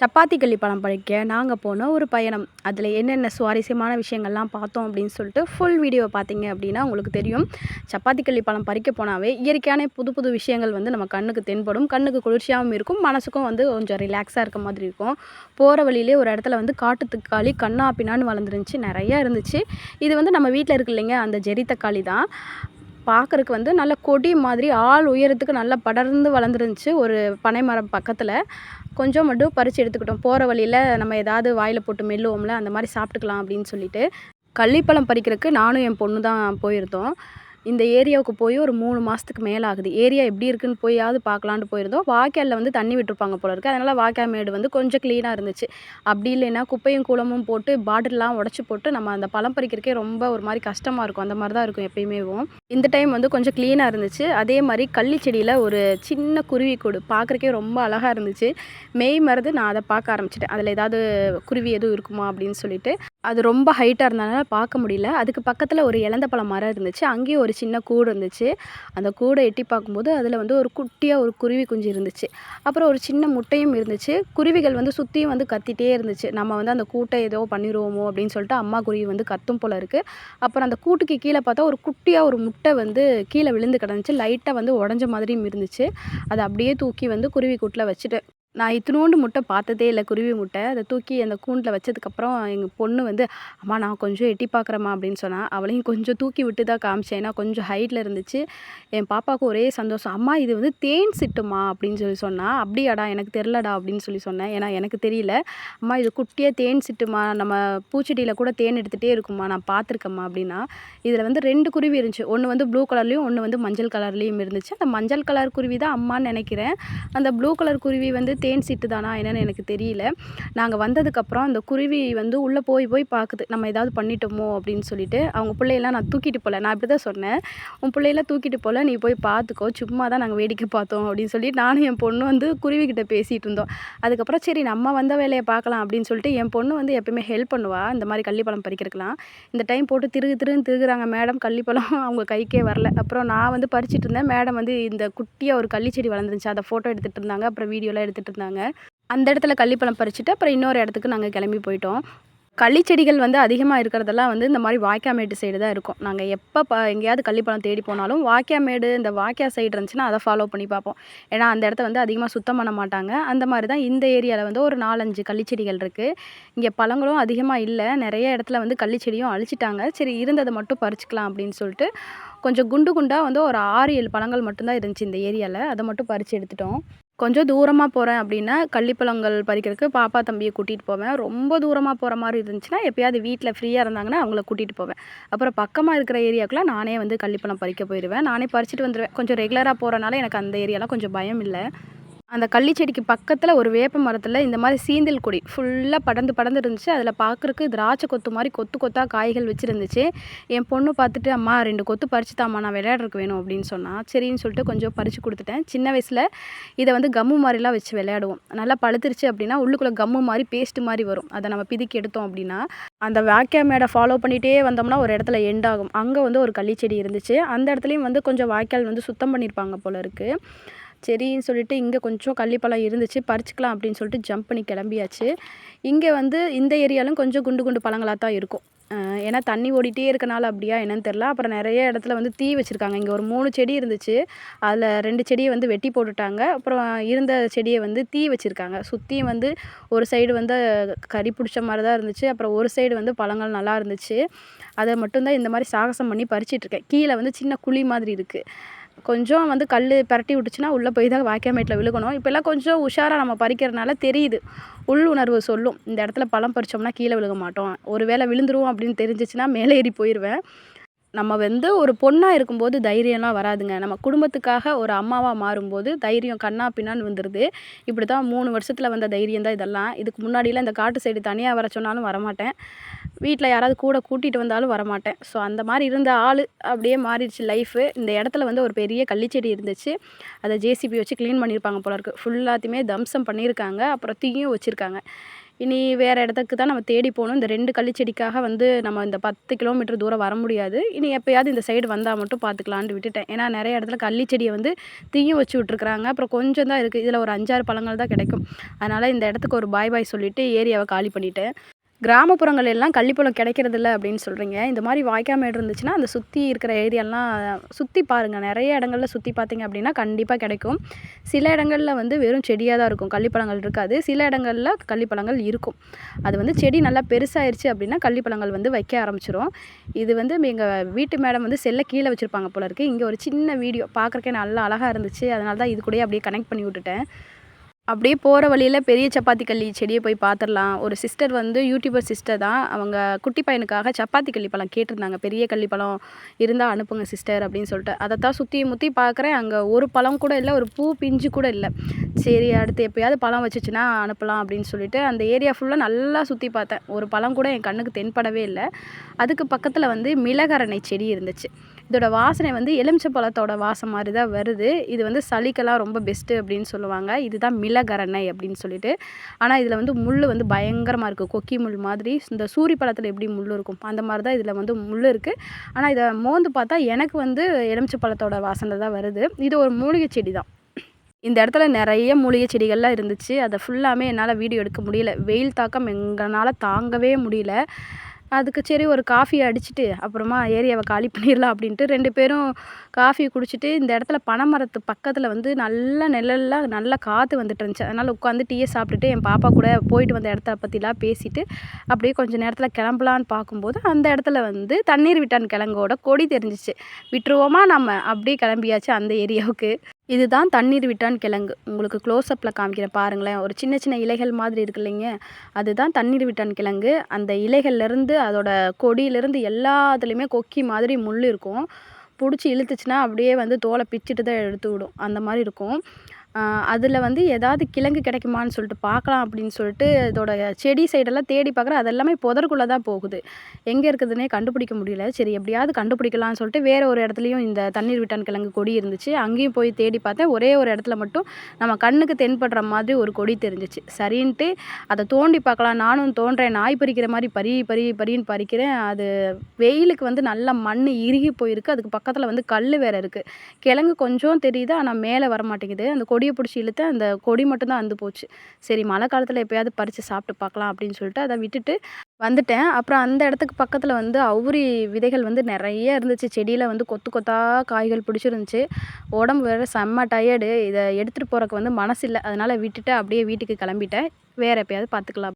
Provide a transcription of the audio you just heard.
சப்பாத்தி கள்ளி பழம் பறிக்க நாங்கள் போன ஒரு பயணம். அதில் என்னென்ன சுவாரஸ்யமான விஷயங்கள்லாம் பார்த்தோம் அப்படின்னு சொல்லிட்டு ஃபுல் வீடியோவை பார்த்தீங்க அப்படின்னா உங்களுக்கு தெரியும். சப்பாத்தி கள்ளி பழம் பறிக்க போனாவே இயற்கையான புது புது விஷயங்கள் வந்து நம்ம கண்ணுக்கு தென்படும். கண்ணுக்கு குளிர்ச்சியாகவும் இருக்கும். மனசுக்கும் வந்து கொஞ்சம் ரிலாக்ஸாக இருக்க மாதிரி இருக்கும். போகிற வழியிலே ஒரு இடத்துல வந்து காட்டு தக்காளி கண்ணா பின்னான்னு வளர்ந்துருந்துச்சு. நிறையா இருந்துச்சு. இது வந்து நம்ம வீட்டில் இருக்கு இல்லைங்க அந்த ஜெரி தக்காளி தான். பார்க்குறக்கு வந்து நல்ல கொடி மாதிரி ஆள் உயரத்துக்கு நல்லா படர்ந்து வளர்ந்துருந்துச்சு ஒரு பனை மரம் பக்கத்தில். கொஞ்சம் மட்டும் பறித்து எடுத்துக்கிட்டோம். போகிற வழியில் நம்ம ஏதாவது வாயில் போட்டு மெல்லுவோம்ல அந்த மாதிரி சாப்பிட்டுக்கலாம் அப்படின்னு சொல்லிட்டு. கள்ளிப்பழம் பறிக்கிறதுக்கு நானும் என் பொண்ணு தான் போயிருந்தோம். இந்த ஏரியாவுக்கு போய் ஒரு மூணு மாதத்துக்கு மேலே ஆகுது ஏரியா எப்படி இருக்குன்னு போயாவது பார்க்கலான்ட்டு போயிருந்தோம். வாய்க்காலில் வந்து தண்ணி விட்டுருப்பாங்க போல இருக்குது அதனால் வாய்க்கால் மேடு வந்து கொஞ்சம் க்ளீனாக இருந்துச்சு. அப்படி இல்லைன்னா குப்பையும் கூலமும் போட்டு பாட்டிலெலாம் உடச்சி போட்டு நம்ம அந்த பழம் பறிக்கிறக்கே ரொம்ப ஒரு மாதிரி கஷ்டமாக இருக்கும். அந்த மாதிரி தான் இருக்கும் எப்பயுமேவும் இந்த டைம் வந்து கொஞ்சம் க்ளீனாக இருந்துச்சு. அதே மாதிரி கள்ளி செடியில் ஒரு சின்ன குருவி கூடு பார்க்குறக்கே ரொம்ப அழகாக இருந்துச்சு. மெய் மருந்து நான் அதை பார்க்க ஆரம்பிச்சிட்டேன். அதில் ஏதாவது குருவி எதுவும் இருக்குமா அப்படின்னு சொல்லிட்டு. அது ரொம்ப ஹைட்டாக இருந்ததுனால பார்க்க முடியல. அதுக்கு பக்கத்தில் ஒரு இலந்த பழம் மரம் இருந்துச்சு. அங்கேயும் ஒரு சின்ன கூடு இருந்துச்சு. அந்த கூடை எட்டி பார்க்கும்போது அதில் வந்து ஒரு குட்டியாக ஒரு குருவி குஞ்சு இருந்துச்சு. அப்புறம் ஒரு சின்ன முட்டையும் இருந்துச்சு. குருவிகள் வந்து சுற்றியும் வந்து கத்திட்டே இருந்துச்சு. நம்ம வந்து அந்த கூட்டை ஏதோ பண்ணிடுவோமோ அப்படின்னு சொல்லிட்டு அம்மா குருவி வந்து கத்தும் போல இருக்குது அப்புறம் அந்த கூட்டுக்கு கீழே பார்த்தா ஒரு குட்டியாக ஒரு முட்டை வந்து கீழே விழுந்து கிடந்துச்சு. லைட்டாக வந்து உடஞ்ச மாதிரியும் இருந்துச்சு. அதை அப்படியே தூக்கி வந்து குருவி கூட்டில் வச்சுட்டு நான் இத்தினோண்டு முட்டை பார்த்ததே இல்லை குருவி முட்டை. அதை தூக்கி அந்த கூண்டில் வச்சதுக்கப்புறம் எங்கள் பொண்ணு வந்து அம்மா நான் கொஞ்சம் எட்டி பார்க்குறேம்மா அப்படின்னு சொன்னால் அவளையும் கொஞ்சம் தூக்கி விட்டு தான் காமிச்சேன். ஏன்னா கொஞ்சம் ஹைட்டில் இருந்துச்சு. என் பாப்பாவுக்கு ஒரே சந்தோஷம். அம்மா இது வந்து தேன் சிட்டுமா? அப்படின்னு சொல்லி சொன்னால் அப்படியாடா எனக்கு தெரிலடா அப்படின்னு சொல்லி சொன்னேன். ஏன்னா எனக்கு தெரியல. அம்மா இது குட்டியாக தேன் சிட்டுமா? நம்ம பூச்செடியில் கூட தேன் எடுத்துகிட்டே இருக்குமா? நான் பார்த்துருக்கேம்மா அப்படின்னா. இதில் வந்து ரெண்டு குருவி இருந்துச்சு. ஒன்று வந்து ப்ளூ கலர்லேயும் ஒன்று வந்து மஞ்சள் கலர்லேயும் இருந்துச்சு. அந்த மஞ்சள் கலர் குருவி தான் அம்மான்னு நினைக்கிறேன். அந்த ப்ளூ கலர் குருவி வந்து தேன் சீட்டு தானா என்னென்னு எனக்கு தெரியல. நாங்கள் வந்ததுக்கப்புறம் அந்த குருவி வந்து உள்ளே போய் போய் பார்க்குது நம்ம ஏதாவது பண்ணிட்டோமோ அப்படின்னு சொல்லிட்டு அவங்க பிள்ளையெல்லாம் நான் தூக்கிட்டு போகல நான் இப்படி தான் சொன்னேன். உன் பிள்ளையெல்லாம் தூக்கிட்டு போகல நீ போய் பார்த்துக்கோ சும்மா தான் நாங்கள் வேடிக்கை பார்த்தோம் அப்படின்னு சொல்லி நானும் என் பொண்ணு வந்து குருவிக்கிட்ட பேசிகிட்டு இருந்தோம். அதுக்கப்புறம் சரி நம்ம வந்த வேலையை பார்க்கலாம் அப்படின்னு சொல்லிட்டு என் பொண்ணு வந்து எப்பயுமே ஹெல்ப் பண்ணுவா. இந்த மாதிரி கள்ளிப்பழம் பறிக்கிறதுக்கெலாம் இந்த டைம் போட்டு திருகு திருன்னு திருகுறாங்க மேடம் கள்ளிப்பழம் அவங்க கைக்கே வரல. அப்புறம் நான் வந்து பறிச்சிட்டு இருந்தேன். மேடம் வந்து இந்த குட்டியாக ஒரு கள்ளி செடி வளர்ந்துருந்துச்சு. அதை ஃபோட்டோ எடுத்துகிட்டு இருந்தாங்க. அப்புறம் வீடியோலாம் எடுத்துகிட்டு இருந்தாங்க அந்த இடத்துல கள்ளிப்பழம் பறிச்சுட்டு அப்புறம் இன்னொரு இடத்துக்கு நாங்கள் கிளம்பி போயிட்டோம். கள்ளி செடிகள் வந்து அதிகமாக இருக்கிறதெல்லாம் வந்து இந்த மாதிரி வாய்க்காமேடு சைடு தான் இருக்கும். நாங்கள் எப்போ ப எங்கேயாவது கள்ளிப்பழம் தேடி போனாலும் வாய்க்காமேடு இந்த வாய்க்கா சைடு இருந்துச்சுன்னா அதை ஃபாலோ பண்ணி பார்ப்போம். ஏன்னா அந்த இடத்த வந்து அதிகமாக சுத்தம் பண்ண மாட்டாங்க. அந்த மாதிரி தான் இந்த ஏரியாவில் வந்து ஒரு நாலஞ்சு கள்ளிச்செடிகள் இருக்குது இங்கே பழங்களும் அதிகமாக இல்லை. நிறைய இடத்துல வந்து கள்ளிச்செடியும் அழிச்சிட்டாங்க. சரி இருந்ததை மட்டும் பறிச்சுக்கலாம் அப்படின்னு சொல்லிட்டு கொஞ்சம் குண்டு குண்டாக வந்து ஒரு ஆறு ஏழு பழங்கள் மட்டும்தான் இருந்துச்சு இந்த ஏரியாவில் அதை மட்டும் பறித்து எடுத்துட்டோம். கொஞ்சம் தூரமாக போகிறேன் அப்படின்னா கள்ளிப்பழங்கள் பறிக்கிறதுக்கு பாப்பா தம்பியை கூட்டிகிட்டு போவேன். ரொம்ப தூரமாக போகிற மாதிரி இருந்துச்சுன்னா எப்பயாவது வீட்டில் ஃப்ரீயாக இருந்தாங்கன்னா அவங்கள கூட்டிகிட்டு போவேன். அப்புறம் பக்கமாக இருக்கிற ஏரியாவுக்குள்ள நானே வந்து கள்ளிப்பழம் பறிக்க போயிடுவேன். நானே பறிச்சுட்டு வந்துடுவேன் கொஞ்சம் ரெகுலராக போகிறனால எனக்கு அந்த ஏரியாலாம் கொஞ்சம் பயம் இல்லை. அந்த கள்ளி செடிக்கு பக்கத்தில் ஒரு வேப்ப மரத்தில் இந்த மாதிரி சீந்தல் கொடி ஃபுல்லாக படர்ந்து படர்ந்து இருந்துச்சு. அதில் பார்க்குறக்கு திராட்சை கொத்து மாதிரி கொத்து கொத்தாக காய்கள் வச்சுருந்துச்சு. என் பொண்ணு பார்த்துட்டு அம்மா ரெண்டு கொத்து பறிச்சு தாம்மா நான் விளையாடுறதுக்கு வேணும் அப்படின்னு சொன்னால் சரின்னு சொல்லிட்டு கொஞ்சம் பறித்து கொடுத்துட்டேன். சின்ன வயசில் இதை வந்து கம்மு மாதிரிலாம் வச்சு விளையாடுவோம். நல்லா பழுத்துருச்சு அப்படின்னா உள்ளுக்குள்ளே கம்மு மாதிரி பேஸ்ட்டு மாதிரி வரும். அதை நம்ம பிதுக்கி எடுத்தோம் அப்படின்னா அந்த வாக்கியா மேடை ஃபாலோ பண்ணிகிட்டே வந்தோம்னா ஒரு இடத்துல எண்ட் ஆகும். அங்கே வந்து ஒரு கள்ளி செடி இருந்துச்சு. அந்த இடத்துலையும் வந்து கொஞ்சம் வாய்க்கால் வந்து சுத்தம் பண்ணியிருப்பாங்க போல இருக்குது சரின்னு சொல்லிட்டு இங்கே கொஞ்சம் கள்ளிப்பழம் இருந்துச்சு. பறிச்சுக்கலாம் அப்படின்னு சொல்லிட்டு ஜம்ப் பண்ணி கிளம்பியாச்சு. இங்கே வந்து இந்த ஏரியாலும் கொஞ்சம் குண்டு குண்டு பழங்களாக தான் இருக்கும். ஏன்னா தண்ணி ஓடிட்டே இருக்கனால அப்படியா என்னன்னு தெரில அப்புறம் நிறைய இடத்துல வந்து தீ வச்சுருக்காங்க. இங்கே ஒரு மூணு செடி இருந்துச்சு. அதில் ரெண்டு செடியை வந்து வெட்டி போட்டுட்டாங்க. அப்புறம் இருந்த செடியை வந்து தீ வச்சுருக்காங்க. சுற்றியும் வந்து ஒரு சைடு வந்து கறி பிடிச்ச மாதிரி தான் இருந்துச்சு. அப்புறம் ஒரு சைடு வந்து பழங்கள் நல்லா இருந்துச்சு. அதை மட்டும்தான் இந்த மாதிரி சாகசம் பண்ணி பறிச்சிட்ருக்கேன் கீழே வந்து சின்ன குழி மாதிரி இருக்குது கொஞ்சம் வந்து கல் பரட்டி விட்டுச்சுன்னா உள்ளே போய் தான் வாய்க்காமேட்டில் விழுகணும். இப்போல்லாம் கொஞ்சம் உஷாராக நம்ம பறிக்கிறதுனால தெரியுது. உள் உணர்வு சொல்லும். இந்த இடத்துல பழம் பறித்தோம்னா கீழே விழுக மாட்டோம். ஒரு வேளை விழுந்துருவோம் அப்படின்னு தெரிஞ்சிச்சுன்னா மேலே ஏறி போயிடுவேன் நம்ம வந்து ஒரு பொண்ணாக இருக்கும்போது தைரியம்லாம் வராதுங்க. நம்ம குடும்பத்துக்காக ஒரு அம்மாவாக மாறும்போது தைரியம் கண்ணா பின்னான்னு வந்துடுது இப்படி தான் மூணு வருஷத்தில் வந்த தைரியம் தான் இதெல்லாம். இதுக்கு முன்னாடிலாம் இந்த காட்டு சைடு தனியாக வர சொன்னாலும் வரமாட்டேன். வீட்டில் யாராவது கூட கூட்டிகிட்டு வந்தாலும் வரமாட்டேன். ஸோ அந்த மாதிரி இருந்த ஆள் அப்படியே மாறிடுச்சு லைஃபு இந்த இடத்துல வந்து ஒரு பெரிய கள்ளிச்செடி இருந்துச்சு. அதை ஜேசிபி வச்சு க்ளீன் பண்ணியிருப்பாங்க போல இருக்குது ஃபுல்லாத்தையுமே தம்சம் பண்ணியிருக்காங்க அப்புறம் தீயும் வச்சுருக்காங்க. இனி வேறு இடத்துக்கு தான் நம்ம தேடி போகணும். இந்த ரெண்டு கள்ளிச்செடிக்காக வந்து நம்ம இந்த பத்து கிலோமீட்டர் தூரம் வர முடியாது. இனி எப்போயாவது இந்த சைடு வந்தால் மட்டும் பார்த்துக்கலான்ட்டு விட்டுட்டேன். ஏன்னா நிறைய இடத்துல கள்ளிச்செடியை வந்து தீயும் வச்சு விட்ருக்குறாங்க அப்புறம் கொஞ்சம் தான் இருக்குது இதில் ஒரு அஞ்சாறு பழங்கள் தான் கிடைக்கும். அதனால் இந்த இடத்துக்கு ஒரு பாய் பாய் சொல்லிவிட்டு ஏரியாவை காலி பண்ணிட்டேன். கிராமப்புறங்கள் எல்லாம் கள்ளிப்பழம் கிடைக்கிறதில்ல அப்படின்னு சொல்கிறீங்க இந்த மாதிரி வாய்க்காமேடு இருந்துச்சுன்னா அந்த சுற்றி இருக்கிற ஏரியாலாம் சுற்றி பாருங்கள் நிறைய இடங்கள்ல சுற்றி பார்த்தீங்க அப்படின்னா கண்டிப்பாக கிடைக்கும். சில இடங்களில் வந்து வெறும் செடியாக தான் இருக்கும். கள்ளிப்பழங்கள் இருக்காது. சில இடங்களில் கள்ளிப்பழங்கள் இருக்கும். அது வந்து செடி நல்லா பெருசாயிருச்சு அப்படின்னா கள்ளிப்பழங்கள் வந்து வைக்க ஆரம்பிச்சிடும் இது வந்து எங்கள் வீட்டு மேடம் வந்து செல்ல கீழே வச்சுருப்பாங்க போல இருக்குது இங்கே ஒரு சின்ன வீடியோ. பார்க்குறக்கே நல்லா அழகாக இருந்துச்சு. அதனால தான் இது கூடயே அப்படியே கனெக்ட் பண்ணி விட்டுட்டேன். அப்படியே போகிற வழியில் பெரிய சப்பாத்தி கள்ளி செடியை போய் பார்த்துடலாம் ஒரு சிஸ்டர் வந்து யூடியூபர் சிஸ்டர் தான். அவங்க குட்டி பையனுக்காக சப்பாத்தி கள்ளி பழம் கேட்டிருந்தாங்க. பெரிய கள்ளி பழம் இருந்தால் அனுப்புங்க சிஸ்டர் அப்படின்னு சொல்லிட்டு. அதை தான் சுற்றி முற்றி பார்க்குறேன் அங்கே ஒரு பழம் கூட இல்லை ஒரு பூ பிஞ்சு கூட இல்லை. சரி அடுத்து எப்போயாவது பழம் வச்சுச்சுன்னா அனுப்பலாம் அப்படின்னு சொல்லிட்டு அந்த ஏரியா ஃபுல்லாக நல்லா சுற்றி பார்த்தேன். ஒரு பழம் கூட என் கண்ணுக்கு தென்படவே இல்லை. அதுக்கு பக்கத்தில் வந்து மிளகரணை செடி இருந்துச்சு. இதோட வாசனை வந்து எலுமிச்சை பழத்தோட வாசம் மாதிரி தான் வருது. இது வந்து சளிக்கெல்லாம் ரொம்ப பெஸ்ட்டு அப்படின்னு சொல்லுவாங்க. இதுதான் மிளகரணை அப்படின்னு சொல்லிட்டு. ஆனால் இதில் வந்து முள் வந்து பயங்கரமாக இருக்குது கொக்கி முள் மாதிரி. இந்த சூரி பழத்தில் எப்படி முள் இருக்கும்? அந்த மாதிரி தான் இதில் வந்து முள் இருக்குது ஆனால் இதை மோந்து பார்த்தா எனக்கு வந்து எலுமிச்சை பழத்தோட வாசனை தான் வருது. இது ஒரு மூலிகை செடி தான். இந்த இடத்துல நிறைய மூலிகை செடிகள்லாம் இருந்துச்சு. அதை ஃபுல்லாமே என்னால் வீடியோ எடுக்க முடியல. வெயில் தாக்கம் எங்களால் தாங்கவே முடியல. அதுக்கு சரி ஒரு காஃபி அடிச்சுட்டு அப்புறமா ஏரியாவை காலி பண்ணிடலாம் அப்படின்ட்டு ரெண்டு பேரும் காஃபி குடிச்சிட்டு இந்த இடத்துல பனைமரத்து பக்கத்தில் வந்து நல்ல நிழல்லாம் நல்லா காற்று வந்துட்டு இருந்துச்சு. அதனால் உட்காந்து டீயை சாப்பிட்டுட்டு என் பாப்பா கூட போயிட்டு வந்த இடத்த பற்றிலாம் பேசிட்டு அப்படியே கொஞ்சம் நேரத்தில் கிளம்பலான்னு பார்க்கும்போது அந்த இடத்துல வந்து தண்ணீர் விட்டான் கிழங்கோட கொடி தெரிஞ்சிச்சு. விட்டுருவோமா நம்ம? அப்படியே கிளம்பியாச்சு அந்த ஏரியாவுக்கு இதுதான் தண்ணீர் விட்டான் கிழங்கு. உங்களுக்கு க்ளோஸ்அப்பில் காமிக்கிறேன் பாருங்களேன். ஒரு சின்ன சின்ன இலைகள் மாதிரி இருக்கு இல்லைங்க. அதுதான் தண்ணீர் விட்டான் கிழங்கு. அந்த இலைகள்லேருந்து அதோட கொடியிலேருந்து எல்லாத்துலேயுமே கொக்கி மாதிரி முள் இருக்கும். பிடிச்சி இழுத்துச்சுன்னா அப்படியே வந்து தோலை பிச்சுட்டு தான் எடுத்து விடும். அந்த மாதிரி இருக்கும். அதில் வந்து ஏதாவது கிழங்கு கிடைக்குமான்னு சொல்லிட்டு பார்க்கலாம் அப்படின்னு சொல்லிட்டு இதோட செடி சைடெல்லாம் தேடி பார்க்குறேன் அது எல்லாமே புதருக்குள்ளே தான் போகுது. எங்கே இருக்குதுன்னே கண்டுபிடிக்க முடியல. சரி எப்படியாவது கண்டுபிடிக்கலாம்னு சொல்லிட்டு வேறு ஒரு இடத்துலையும் இந்த தண்ணீர் விட்டான் கிழங்கு கொடி இருந்துச்சு. அங்கேயும் போய் தேடி பார்த்தேன். ஒரே ஒரு இடத்துல மட்டும் நம்ம கண்ணுக்கு தென்படுற மாதிரி ஒரு கொடி தெரிஞ்சிச்சு. சரின்ட்டு அதை தோண்டி பார்க்கலாம். நானும் தோன்றேன். நாய் பறிக்கிற மாதிரி பறி பறி பறின்னு பறிக்கிறேன். அது வெயிலுக்கு வந்து நல்லா மண் இறுகி போயிருக்கு. அதுக்கு பக்கத்தில் வந்து கல் வேறு இருக்குது கிழங்கு கொஞ்சம் தெரியுது ஆனால் மேலே வர மாட்டேங்குது அந்த கொடியை பிடிச்சி இழுத்து அந்த கொடி மட்டும்தான் அந்து போச்சு. சரி மழை காலத்தில் எப்போயாவது பறித்து சாப்பிட்டு பார்க்கலாம் அப்படின்னு சொல்லிட்டு அதை விட்டுட்டு வந்துட்டேன். அப்புறம் அந்த இடத்துக்கு பக்கத்தில் வந்து அவுரி விதைகள் வந்து நிறைய இருந்துச்சு. செடியில் வந்து கொத்து கொத்தாக காய்கள் பிடிச்சிருந்துச்சி. உடம்பு வேறு செம்ம டயர்டு இதை எடுத்துகிட்டு போகிறக்கு வந்து மனசு இல்லை அதனால் விட்டுட்டு அப்படியே வீட்டுக்கு கிளம்பிட்டேன். வேறு எப்போயாவது பார்த்துக்கலாம்.